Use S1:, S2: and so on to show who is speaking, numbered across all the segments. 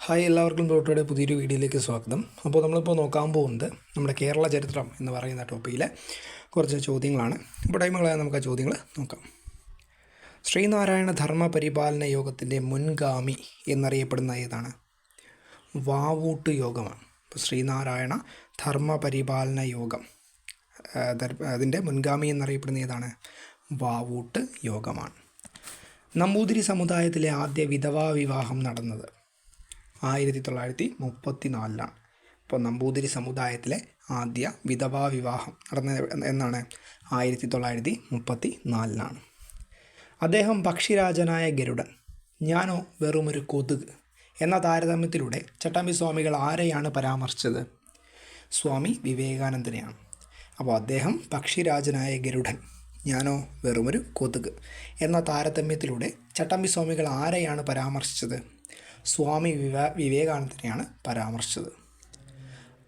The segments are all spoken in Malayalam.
S1: ഹായ് എല്ലാവർക്കും ഡോക്ടറുടെ പുതിയൊരു വീഡിയോയിലേക്ക് സ്വാഗതം. അപ്പോൾ നമ്മളിപ്പോൾ നോക്കാൻ പോകുന്നത് നമ്മുടെ കേരള ചരിത്രം എന്ന് പറയുന്ന ടോപ്പിക്കിലെ കുറച്ച് ചോദ്യങ്ങളാണ്. ഇപ്പോൾ ടൈമുകളായ നമുക്ക് ആ ചോദ്യങ്ങൾ നോക്കാം. ശ്രീനാരായണ ധർമ്മ പരിപാലന യോഗത്തിന്റെ മുൻഗാമി എന്നറിയപ്പെടുന്ന ഏതാണ്? വാവൂട്ട് യോഗമാണ്. ഇപ്പോൾ ശ്രീനാരായണ ധർമ്മ പരിപാലന യോഗം അതിന്റെ മുൻഗാമി എന്നറിയപ്പെടുന്ന ഏതാണ്? വാവൂട്ട് യോഗമാണ്. നമ്പൂതിരി സമുദായത്തിലെ ആദ്യ വിധവാ വിവാഹം നടന്നത് ആയിരത്തി തൊള്ളായിരത്തി മുപ്പത്തി നാലിലാണ് ഇപ്പോൾ നമ്പൂതിരി സമുദായത്തിലെ ആദ്യ വിധവാ വിവാഹം നടന്ന എന്നാണ്. ആയിരത്തി തൊള്ളായിരത്തി മുപ്പത്തി നാലിലാണ് അദ്ദേഹം പക്ഷിരാജനായ ഗരുഡൻ. ഞാനോ വെറുമൊരു കൊതുക് എന്ന താരതമ്യത്തിലൂടെ ചട്ടമ്പി സ്വാമികൾ ആരെയാണ് പരാമർശിച്ചത്? സ്വാമി വിവേകാനന്ദനെയാണ്. അപ്പോൾ അദ്ദേഹം പക്ഷിരാജനായ ഗരുഡൻ. ഞാനോ വെറുമൊരു കൊതുക് എന്ന താരതമ്യത്തിലൂടെ ചട്ടമ്പി സ്വാമികൾ ആരെയാണ് പരാമർശിച്ചത്? സ്വാമി വിവേ വിവേകാനന്ദനെയാണ് പരാമർശിച്ചത്.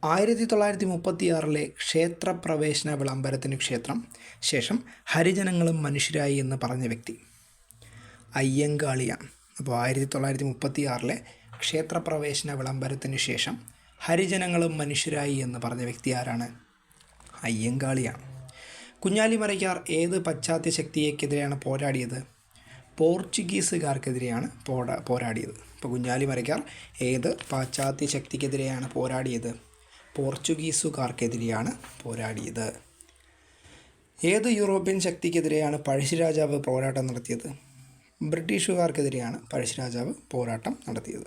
S1: ആയിരത്തി തൊള്ളായിരത്തി മുപ്പത്തിയാറിലെ ക്ഷേത്രപ്രവേശന വിളംബരത്തിന് ക്ഷേത്രം ശേഷം ഹരിജനങ്ങളും മനുഷ്യരായി എന്ന് പറഞ്ഞ വ്യക്തി. അയ്യങ്കാളിയാണ്. അപ്പോൾ ആയിരത്തി തൊള്ളായിരത്തി മുപ്പത്തിയാറിലെ ക്ഷേത്രപ്രവേശന വിളംബരത്തിന് ശേഷം ഹരിജനങ്ങളും മനുഷ്യരായി എന്ന് പറഞ്ഞ വ്യക്തി ആരാണ്? അയ്യങ്കാളിയാണ്. കുഞ്ഞാലിമരയ്ക്കാർ ഏത് പശ്ചാത്യ ശക്തിയെക്കെതിരെയാണ് പോരാടിയത്? പോർച്ചുഗീസുകാർക്കെതിരെയാണ് പോരാ പോരാടിയത്. ഇപ്പോൾ കുഞ്ഞാലിമരയ്ക്കാർ ഏത്? പാശ്ചാത്യ ശക്തിക്കെതിരെയാണ് പോരാടിയത്. പോർച്ചുഗീസുകാർക്കെതിരെയാണ് പോരാടിയത്. ഏത് യൂറോപ്യൻ ശക്തിക്കെതിരെയാണ് പഴശ്ശിരാജാവ് പോരാട്ടം നടത്തിയത്? ബ്രിട്ടീഷുകാർക്കെതിരെയാണ് പഴശ്ശിരാജാവ് പോരാട്ടം നടത്തിയത്.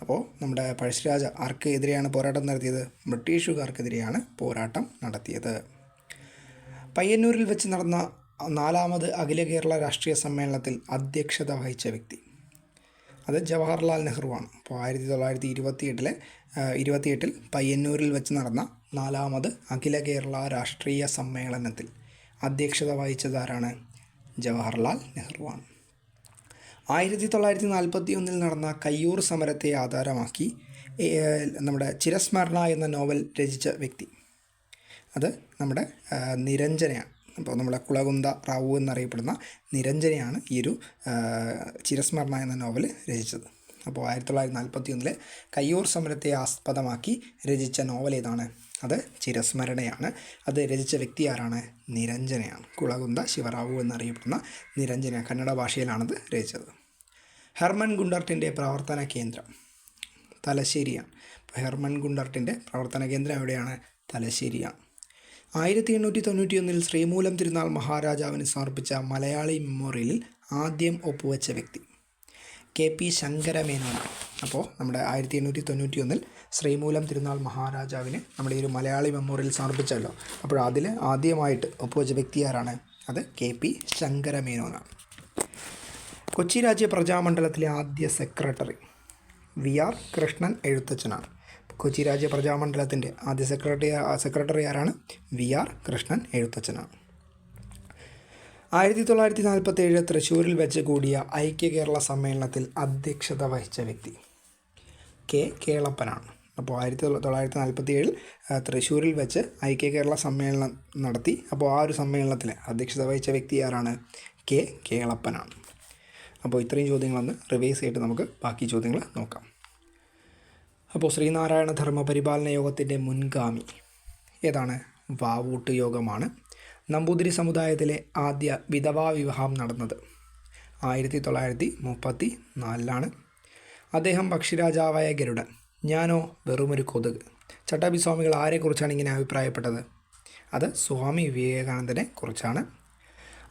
S1: അപ്പോൾ നമ്മുടെ പഴശ്ശിരാജ ആർക്ക് എതിരെയാണ് പോരാട്ടം നടത്തിയത്? ബ്രിട്ടീഷുകാർക്കെതിരെയാണ് പോരാട്ടം നടത്തിയത്. പയ്യന്നൂരിൽ വെച്ച് നടന്ന നാലാമത് അഖില കേരള രാഷ്ട്രീയ സമ്മേളനത്തിൽ അധ്യക്ഷത വഹിച്ച വ്യക്തി. അത് ജവഹർലാൽ നെഹ്റുവാണ്. അപ്പോൾ ആയിരത്തി തൊള്ളായിരത്തി ഇരുപത്തി എട്ടിലെ ഇരുപത്തി എട്ടിൽ പയ്യന്നൂരിൽ വെച്ച് നടന്ന നാലാമത് അഖില കേരള രാഷ്ട്രീയ സമ്മേളനത്തിൽ അധ്യക്ഷത വഹിച്ചത് ആരാണ് ജവഹർലാൽ നെഹ്റുവാണ്. ആയിരത്തി തൊള്ളായിരത്തി നാൽപ്പത്തി ഒന്നിൽ നടന്ന കയ്യൂർ സമരത്തെ ആധാരമാക്കി നമ്മുടെ ചിരസ്മരണ എന്ന നോവൽ രചിച്ച വ്യക്തി. അത് നമ്മുടെ നിരഞ്ജനയാണ്. അപ്പോൾ നമ്മുടെ കുളകുന്ത റാവു എന്നറിയപ്പെടുന്ന നിരഞ്ജനയാണ് ഈ ഒരു ചിരസ്മരണ എന്ന നോവൽ രചിച്ചത്. അപ്പോൾ ആയിരത്തി തൊള്ളായിരത്തി നാൽപ്പത്തി ഒന്നിലെ കയ്യൂർ സമരത്തെ ആസ്പദമാക്കി രചിച്ച നോവൽ ഏതാണ്? അത് ചിരസ്മരണയാണ്. അത് രചിച്ച വ്യക്തി ആരാണ്? നിരഞ്ജനയാണ്. കുളകുന്ത ശിവറാവു എന്നറിയപ്പെടുന്ന നിരഞ്ജന കന്നഡ ഭാഷയിലാണത് രചിച്ചത്. ഹെർമൻ ഗുണ്ടർട്ടിന്റെ പ്രവർത്തന കേന്ദ്രം തലശ്ശേരിയാണ്. ഹെർമൻ ഗുണ്ടർട്ടിന്റെ പ്രവർത്തന കേന്ദ്രം എവിടെയാണ്? തലശ്ശേരിയാണ്. ആയിരത്തി എണ്ണൂറ്റി തൊണ്ണൂറ്റിയൊന്നിൽ ശ്രീമൂലം തിരുനാൾ മഹാരാജാവിന് സമർപ്പിച്ച മലയാളി മെമ്മോറിയലിൽ ആദ്യം ഒപ്പുവെച്ച വ്യക്തി. കെ പി ശങ്കരമേനോനാണ് അപ്പോൾ നമ്മുടെ ആയിരത്തി എണ്ണൂറ്റി തൊണ്ണൂറ്റി ഒന്നിൽ ശ്രീമൂലം തിരുനാൾ മഹാരാജാവിന് നമ്മുടെ ഈ ഒരു മലയാളി മെമ്മോറിയൽ സമർപ്പിച്ചല്ലോ. അപ്പോൾ അതിൽ ആദ്യമായിട്ട് ഒപ്പുവെച്ച വ്യക്തി ആരാണ്? അത് കെ പി ശങ്കരമേനോനാണ് കൊച്ചി രാജ്യ പ്രജാമണ്ഡലത്തിലെ ആദ്യ സെക്രട്ടറി വി ആർ കൃഷ്ണൻ എഴുത്തച്ഛനാണ്. കൊച്ചി രാജ്യ പ്രജാമണ്ഡലത്തിന്റെ ആദ്യ സെക്രട്ടറി സെക്രട്ടറി ആരാണ്? വി ആർ കൃഷ്ണൻ എഴുത്തച്ഛനാണ് ആയിരത്തി തൊള്ളായിരത്തി നാൽപ്പത്തി ഏഴ് തൃശ്ശൂരിൽ വെച്ച് കൂടിയ ഐക്യ കേരള സമ്മേളനത്തിൽ അധ്യക്ഷത വഹിച്ച വ്യക്തി കെ കേളപ്പനാണ്. അപ്പോൾ ആയിരത്തി തൊള്ളായിരത്തി നാൽപ്പത്തി ഏഴിൽ തൃശ്ശൂരിൽ വെച്ച് ഐക്യ കേരള സമ്മേളനം നടത്തി. അപ്പോൾ ആ ഒരു സമ്മേളനത്തിൽ അധ്യക്ഷത വഹിച്ച വ്യക്തി ആരാണ്? കെ കേളപ്പനാണ്. അപ്പോൾ ഇത്രയും ചോദ്യങ്ങളൊന്ന് റിവൈസ് ചെയ്തിട്ട് നമുക്ക് ബാക്കി ചോദ്യങ്ങൾ നോക്കാം. അപ്പോൾ ശ്രീനാരായണ ധർമ്മ പരിപാലന യോഗത്തിന്റെ മുൻഗാമി. ഏതാണ്? വാവൂട്ട് യോഗമാണ്. നമ്പൂതിരി സമുദായത്തിലെ ആദ്യ വിധവാ വിവാഹം നടന്നത്. ആയിരത്തി തൊള്ളായിരത്തി മുപ്പത്തി നാലിലാണ് അദ്ദേഹം പക്ഷിരാജാവായ ഗരുഡൻ. ഞാനോ വെറുമൊരു കൊതുക്. ചട്ടാഭി സ്വാമികൾ ആരെക്കുറിച്ചാണ് ഇങ്ങനെ അഭിപ്രായപ്പെട്ടത്? അത് സ്വാമി വിവേകാനന്ദനെ കുറിച്ചാണ്.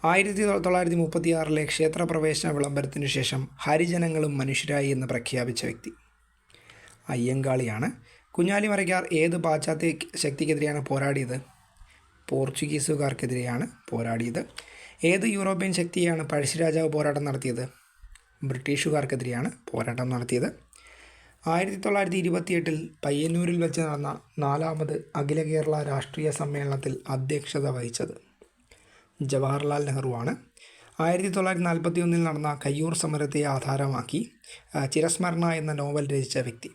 S1: ആയിരത്തി തൊള്ളായിരത്തി മുപ്പത്തിയാറിലെ ക്ഷേത്രപ്രവേശന വിളംബരത്തിനു ശേഷം ഹരിജനങ്ങളും മനുഷ്യരായി എന്ന് പ്രഖ്യാപിച്ച വ്യക്തി. അയ്യങ്കാളിയാണ്. കുഞ്ഞാലി മരയ്ക്കാർ ഏത് പാശ്ചാത്യ ശക്തിക്കെതിരെയാണ് പോരാടിയത്? പോർച്ചുഗീസുകാർക്കെതിരെയാണ് പോരാടിയത്. ഏത് യൂറോപ്യൻ ശക്തിയാണ് പഴശ്ശിരാജാവ് പോരാട്ടം നടത്തിയത്? ബ്രിട്ടീഷുകാർക്കെതിരെയാണ് പോരാട്ടം നടത്തിയത്. ആയിരത്തി തൊള്ളായിരത്തി ഇരുപത്തിയെട്ടിൽ പയ്യന്നൂരിൽ വെച്ച് നടന്ന നാലാമത് അഖില കേരള രാഷ്ട്രീയ സമ്മേളനത്തിൽ അധ്യക്ഷത വഹിച്ചത് ജവഹർലാൽ നെഹ്റുവാണ്. ആയിരത്തി തൊള്ളായിരത്തി നാൽപ്പത്തി ഒന്നിൽ നടന്ന കയ്യൂർ സമരത്തെ ആധാരമാക്കി ചിരസ്മരണ എന്ന നോവൽ രചിച്ച വ്യക്തി.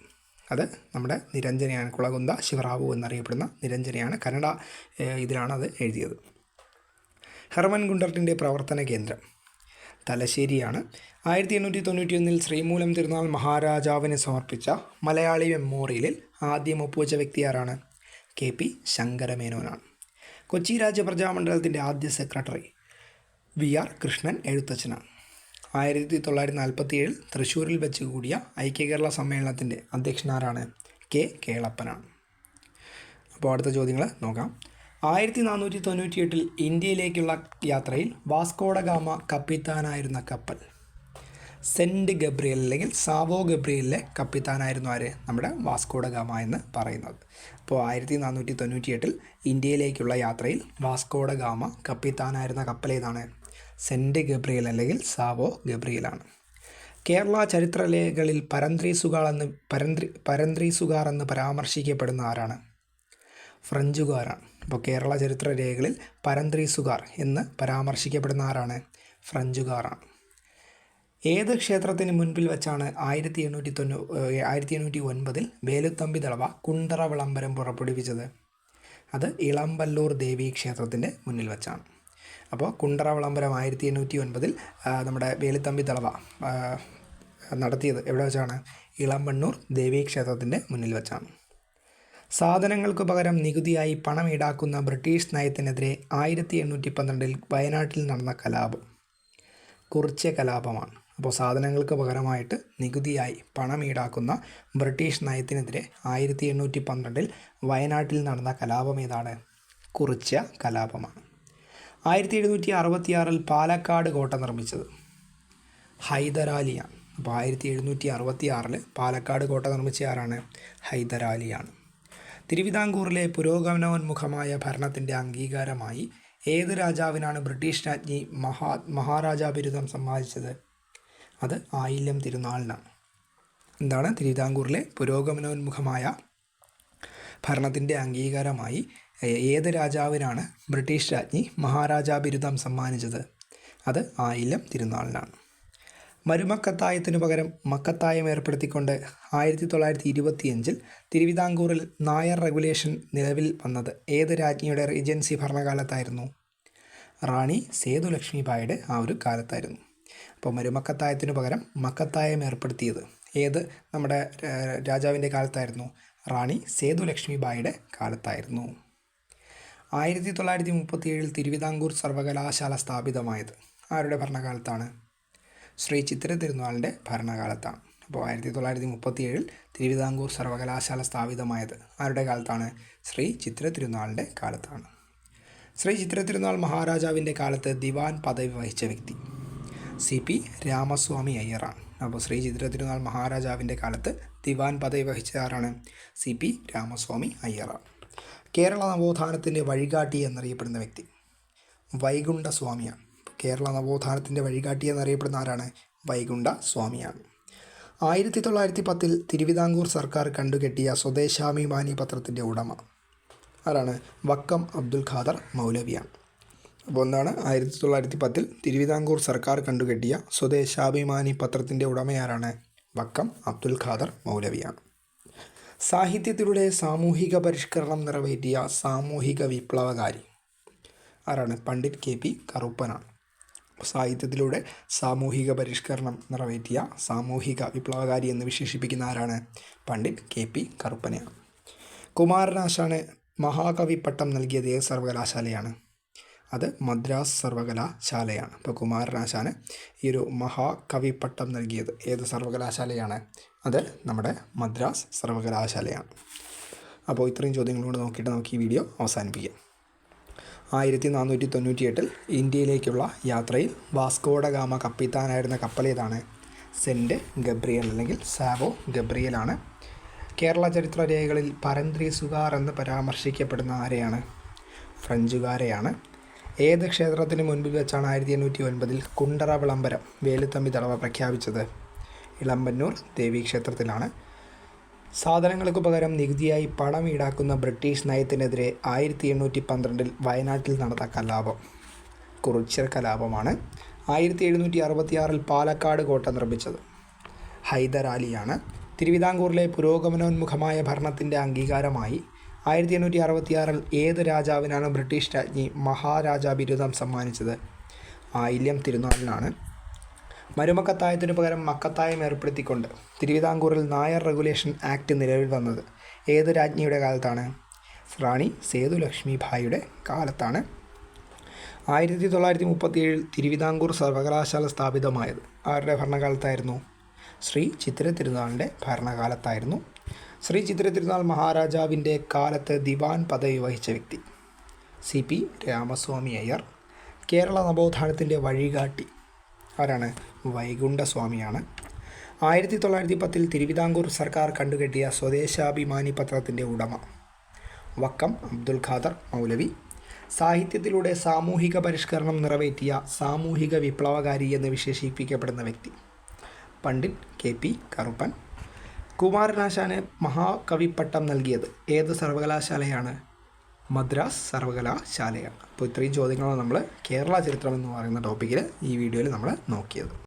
S1: അത് നമ്മുടെ നിരഞ്ജനയാണ് കുളകുന്ത ശിവറാവു എന്നറിയപ്പെടുന്ന നിരഞ്ജനയാണ് കന്നഡ ഇതിലാണ് അത് എഴുതിയത്. ഹെർമൻ ഗുണ്ടർട്ടിന്റെ പ്രവർത്തന കേന്ദ്രം. തലശ്ശേരിയാണ്. ആയിരത്തി എണ്ണൂറ്റി തൊണ്ണൂറ്റിയൊന്നിൽ ശ്രീമൂലം തിരുനാൾ മഹാരാജാവിന് സമർപ്പിച്ച മലയാളി മെമ്മോറിയലിൽ ആദ്യം ഒപ്പുവെച്ച വ്യക്തി ആരാണ് കെ പി ശങ്കരമേനോനാണ്. കൊച്ചി രാജ്യപ്രജാമണ്ഡലത്തിന്റെ ആദ്യ സെക്രട്ടറി വി ആർ കൃഷ്ണൻ എഴുത്തച്ഛനാണ്. ആയിരത്തി തൊള്ളായിരത്തി നാൽപ്പത്തി ഏഴിൽ തൃശ്ശൂരിൽ വെച്ച് കൂടിയ ഐക്യ കേരള സമ്മേളനത്തിന്റെ അധ്യക്ഷനാരാണ് കെ കേളപ്പനാണ്. അപ്പോൾ അടുത്ത ചോദ്യങ്ങൾ നോക്കാം. ആയിരത്തി നാനൂറ്റി തൊണ്ണൂറ്റി എട്ടിൽ ഇന്ത്യയിലേക്കുള്ള യാത്രയിൽ വാസ്കോഡ ഗാമ കപ്പിത്താനായിരുന്ന കപ്പൽ. സെന്റ് ഗബ്രിയൽ അല്ലെങ്കിൽ സാവോ ഗബ്രിയലിലെ കപ്പിത്താനായിരുന്നു ആര്? നമ്മുടെ വാസ്കോഡ ഗാമ എന്ന് പറയുന്നത്. അപ്പോൾ ആയിരത്തി നാനൂറ്റി തൊണ്ണൂറ്റി എട്ടിൽ ഇന്ത്യയിലേക്കുള്ള യാത്രയിൽ വാസ്കോഡ ഗാമ കപ്പിത്താനായിരുന്ന കപ്പൽ ഏതാണ് സെന്റ് ഗബ്രിയൽ അല്ലെങ്കിൽ സാവോ ഗബ്രിയലാണ്. കേരള ചരിത്രലേഖകളിൽ പരന്ത്രീസുകാർ എന്ന് പരന്ത്രി പരന്ത്രീസുകാർ എന്ന് പരാമർശിക്കപ്പെടുന്ന ആരാണ്? ഫ്രഞ്ചുകാരാണ്. അപ്പോൾ കേരള ചരിത്രരേഖകളിൽ പരന്ത്രീസുകാർ എന്ന് പരാമർശിക്കപ്പെടുന്ന ആരാണ്? ഫ്രഞ്ചുകാരാണ്. ഏത് ക്ഷേത്രത്തിന് മുൻപിൽ വെച്ചാണ് ആയിരത്തി എണ്ണൂറ്റി തൊണ്ണൂ ആയിരത്തി എണ്ണൂറ്റി ഒൻപതിൽ വേലുത്തമ്പി തളവ കുണ്ടറ വിളംബരം പുറപ്പെടുവിച്ചത്? അത് ഇളമ്പല്ലൂർ ദേവി ക്ഷേത്രത്തിന്റെ മുന്നിൽ വെച്ചാണ്. അപ്പോൾ കുണ്ടറ വിളംബരം ആയിരത്തി എണ്ണൂറ്റി ഒൻപതിൽ നമ്മുടെ വേലുത്തമ്പി തളവ നടത്തിയത് എവിടെ വെച്ചാണ്? ഇളമ്പണ്ണൂർ ദേവി ക്ഷേത്രത്തിന്റെ മുന്നിൽ വെച്ചാണ്. സാധനങ്ങൾക്ക് പകരം നികുതിയായി പണം ഈടാക്കുന്ന ബ്രിട്ടീഷ് നയത്തിനെതിരെ ആയിരത്തി എണ്ണൂറ്റി പന്ത്രണ്ടിൽ വയനാട്ടിൽ നടന്ന കലാപം. കുറിച്ച കലാപമാണ്. അപ്പോൾ സാധനങ്ങൾക്ക് പകരമായിട്ട് നികുതിയായി പണം ഈടാക്കുന്ന ബ്രിട്ടീഷ് നയത്തിനെതിരെ ആയിരത്തി എണ്ണൂറ്റി പന്ത്രണ്ടിൽ വയനാട്ടിൽ നടന്ന കലാപം ഏതാണ്? കുറിച്ച കലാപമാണ്. ആയിരത്തി എഴുന്നൂറ്റി അറുപത്തിയാറിൽ പാലക്കാട് കോട്ട നിർമ്മിച്ചത്. ഹൈദരാലിയാണ് അപ്പോൾ ആയിരത്തി എഴുന്നൂറ്റി അറുപത്തിയാറിൽ പാലക്കാട് കോട്ട നിർമ്മിച്ച ആരാണ്? ഹൈദരാലിയാണ് തിരുവിതാംകൂറിലെ പുരോഗമനോന്മുഖമായ ഭരണത്തിന്റെ അംഗീകാരമായി ഏത് രാജാവിനാണ് ബ്രിട്ടീഷ് രാജ്ഞി മഹാ മഹാരാജാ ബിരുദം സമ്മാനിച്ചത്? അത് ആയില്യം തിരുനാളിനാണ്. എന്താണ്? തിരുവിതാംകൂറിലെ പുരോഗമനോന്മുഖമായ ഭരണത്തിന്റെ അംഗീകാരമായി ഏത് രാജാവിനാണ് ബ്രിട്ടീഷ് രാജ്ഞി മഹാരാജാ ബിരുദം സമ്മാനിച്ചത്? അത് ആയില്ലം തിരുനാളിനാണ്. മരുമക്കത്തായത്തിനു പകരം മക്കത്തായം ഏർപ്പെടുത്തിക്കൊണ്ട് ആയിരത്തി തൊള്ളായിരത്തി ഇരുപത്തിയഞ്ചിൽ തിരുവിതാംകൂറിൽ നായർ റെഗുലേഷൻ നിലവിൽ വന്നത് ഏത് രാജ്ഞിയുടെ റീജൻസി ഭരണകാലത്തായിരുന്നു? റാണി സേതുലക്ഷ്മിബായിയുടെ ആ ഒരു കാലത്തായിരുന്നു. അപ്പോൾ മരുമക്കത്തായത്തിനു പകരം മക്കത്തായം ഏർപ്പെടുത്തിയത് ഏത് നമ്മുടെ രാജാവിന്റെ കാലത്തായിരുന്നു? റാണി സേതുലക്ഷ്മിബായിയുടെ കാലത്തായിരുന്നു. ആയിരത്തി തൊള്ളായിരത്തി മുപ്പത്തിയേഴിൽ തിരുവിതാംകൂർ സർവകലാശാല സ്ഥാപിതമായത്. ആരുടെ ഭരണകാലത്താണ്? ശ്രീ ചിത്ര തിരുനാളിന്റെ ഭരണകാലത്താണ്. അപ്പോൾ ആയിരത്തി തൊള്ളായിരത്തി മുപ്പത്തിയേഴിൽ തിരുവിതാംകൂർ സർവകലാശാല സ്ഥാപിതമായത് ആരുടെ കാലത്താണ്? ശ്രീ ചിത്ര തിരുനാളിന്റെ കാലത്താണ്. ശ്രീ ചിത്ര തിരുനാൾ മഹാരാജാവിന്റെ കാലത്ത് ദിവാൻ പദവി വഹിച്ച വ്യക്തി സി പി രാമസ്വാമി അയ്യറാണ്. അപ്പോൾ ശ്രീ ചിത്ര തിരുനാൾ മഹാരാജാവിന്റെ കാലത്ത് ദിവാൻ പദവി വഹിച്ച ആരാണ്? സി പി രാമസ്വാമി അയ്യറാണ്. കേരള നവോത്ഥാനത്തിന്റെ വഴികാട്ടി എന്നറിയപ്പെടുന്ന വ്യക്തി. വൈകുണ്ഠ സ്വാമിയാണ് കേരള നവോത്ഥാനത്തിന്റെ വഴികാട്ടി എന്നറിയപ്പെടുന്ന ആരാണ്? വൈകുണ്ഠ സ്വാമിയാണ് ആയിരത്തി തൊള്ളായിരത്തി പത്തിൽ തിരുവിതാംകൂർ സർക്കാർ കണ്ടുകെട്ടിയ സ്വദേശാഭിമാനി പത്രത്തിന്റെ ഉടമ ആരാണ്? വക്കം അബ്ദുൽ ഖാദർ മൗലവിയാണ്. അപ്പോൾ എന്താണ്? ആയിരത്തി തൊള്ളായിരത്തി പത്തിൽ തിരുവിതാംകൂർ സർക്കാർ കണ്ടുകെട്ടിയ സ്വദേശാഭിമാനി പത്രത്തിന്റെ ഉടമയാരാണ്? വക്കം അബ്ദുൽ ഖാദർ മൗലവിയാണ്. സാഹിത്യത്തിലൂടെ സാമൂഹിക പരിഷ്കരണം നിറവേറ്റിയ സാമൂഹിക വിപ്ലവകാരി ആരാണ്? പണ്ഡിറ്റ് കെ പി കറുപ്പനാണ്. സാഹിത്യത്തിലൂടെ സാമൂഹിക പരിഷ്കരണം നിറവേറ്റിയ സാമൂഹിക വിപ്ലവകാരി എന്ന് വിശേഷിപ്പിക്കുന്ന ആരാണ്? പണ്ഡിറ്റ് കെ പി കറുപ്പനയാണ്. കുമാരനാശാണ് മഹാകവി പട്ടം നൽകിയത് ഏത് സർവകലാശാലയാണ്? അത് മദ്രാസ് സർവകലാശാലയാണ്. ഇപ്പോൾ കുമാരനാശാന് ഈ ഒരു മഹാകവി പട്ടം നൽകിയത് ഏത് സർവകലാശാലയാണ്? അത് നമ്മുടെ മദ്രാസ് സർവകലാശാലയാണ്. അപ്പോൾ ഇത്രയും ചോദ്യങ്ങളോട് നോക്കിയിട്ട് നമുക്ക് ഈ വീഡിയോ അവസാനിപ്പിക്കാം. ആയിരത്തി നാനൂറ്റി തൊണ്ണൂറ്റി എട്ടിൽ ഇന്ത്യയിലേക്കുള്ള യാത്രയിൽ വാസ്കോഡ ഗാമ കപ്പിത്താനായിരുന്ന കപ്പലേതാണ് സെന്റ് ഗബ്രിയൽ അല്ലെങ്കിൽ സാവോ ഗബ്രിയലാണ് കേരള ചരിത്ര രേഖകളിൽ പരന്ത്രീസുകാർ എന്ന് പരാമർശിക്കപ്പെടുന്ന ആരെയാണ്? ഫ്രഞ്ചുകാരെയാണ്. ഏത് ക്ഷേത്രത്തിന് മുൻപിൽ വെച്ചാണ് ആയിരത്തി എണ്ണൂറ്റി ഒൻപതിൽ കുണ്ടറ വിളംബരം വേലുത്തമ്പി തടവ പ്രഖ്യാപിച്ചത്? ഇളമ്പന്നൂർ ദേവീക്ഷേത്രത്തിലാണ് സാധനങ്ങൾക്ക് പകരം നികുതിയായി പണം ഈടാക്കുന്ന ബ്രിട്ടീഷ് നയത്തിനെതിരെ ആയിരത്തി എണ്ണൂറ്റി പന്ത്രണ്ടിൽ വയനാട്ടിൽ നടന്ന കലാപം. കുറിച്യർ കലാപമാണ് ആയിരത്തി എഴുന്നൂറ്റി അറുപത്തിയാറിൽ പാലക്കാട് കോട്ട നിർമ്മിച്ചത്. ഹൈദരാലിയാണ്. തിരുവിതാംകൂറിലെ പുരോഗമനോന്മുഖമായ ഭരണത്തിന്റെ അംഗീകാരമായി ആയിരത്തി എണ്ണൂറ്റി അറുപത്തിയാറിൽ ഏത് രാജാവിനാണ് ബ്രിട്ടീഷ് രാജ്ഞി മഹാരാജ ബിരുദം സമ്മാനിച്ചത് ആയില്യം തിരുനാളിനാണ്. മരുമക്കത്തായത്തിനു പകരം മക്കത്തായം ഏർപ്പെടുത്തിക്കൊണ്ട് തിരുവിതാംകൂറിൽ നായർ റെഗുലേഷൻ ആക്ട് നിലവിൽ വന്നത് ഏത് രാജ്ഞിയുടെ കാലത്താണ്? റാണി സേതുലക്ഷ്മി ഭായിയുടെ കാലത്താണ്. ആയിരത്തി തൊള്ളായിരത്തി മുപ്പത്തിയേഴിൽ തിരുവിതാംകൂർ സർവകലാശാല സ്ഥാപിതമായത് ആരുടെ ഭരണകാലത്തായിരുന്നു? ശ്രീ ചിത്ര തിരുനാളിന്റെ ഭരണകാലത്തായിരുന്നു. ശ്രീ ചിത്ര തിരുനാൾ മഹാരാജാവിന്റെ കാലത്ത് ദിവാൻ പദവി വഹിച്ച വ്യക്തി. സി പി രാമസ്വാമി അയ്യർ കേരള നവോത്ഥാനത്തിന്റെ വഴികാട്ടി. ആരാണ്? വൈകുണ്ഠസ്വാമിയാണ്. ആയിരത്തി തൊള്ളായിരത്തി പത്തിൽ തിരുവിതാംകൂർ സർക്കാർ കണ്ടുകെട്ടിയ സ്വദേശാഭിമാനി പത്രത്തിന്റെ ഉടമ. വക്കം അബ്ദുൽ ഖാദർ മൗലവി. സാഹിത്യത്തിലൂടെ സാമൂഹിക പരിഷ്കരണം നിറവേറ്റിയ സാമൂഹിക വിപ്ലവകാരി എന്ന് വിശേഷിപ്പിക്കപ്പെടുന്ന വ്യക്തി. Pandit K P Karuppan. Kumaranasan മഹാകവി പട്ടം നൽകിയത് ഏത് സർവകലാശാലയാണ്? മദ്രാസ് സർവകലാശാലയാണ്. അപ്പോൾ ഇത്രയും ചോദ്യങ്ങളാണ് നമ്മൾ കേരള ചരിത്രം എന്ന് പറയുന്ന ടോപ്പിക്കിൽ ഈ വീഡിയോയിൽ നമ്മൾ നോക്കിയത്.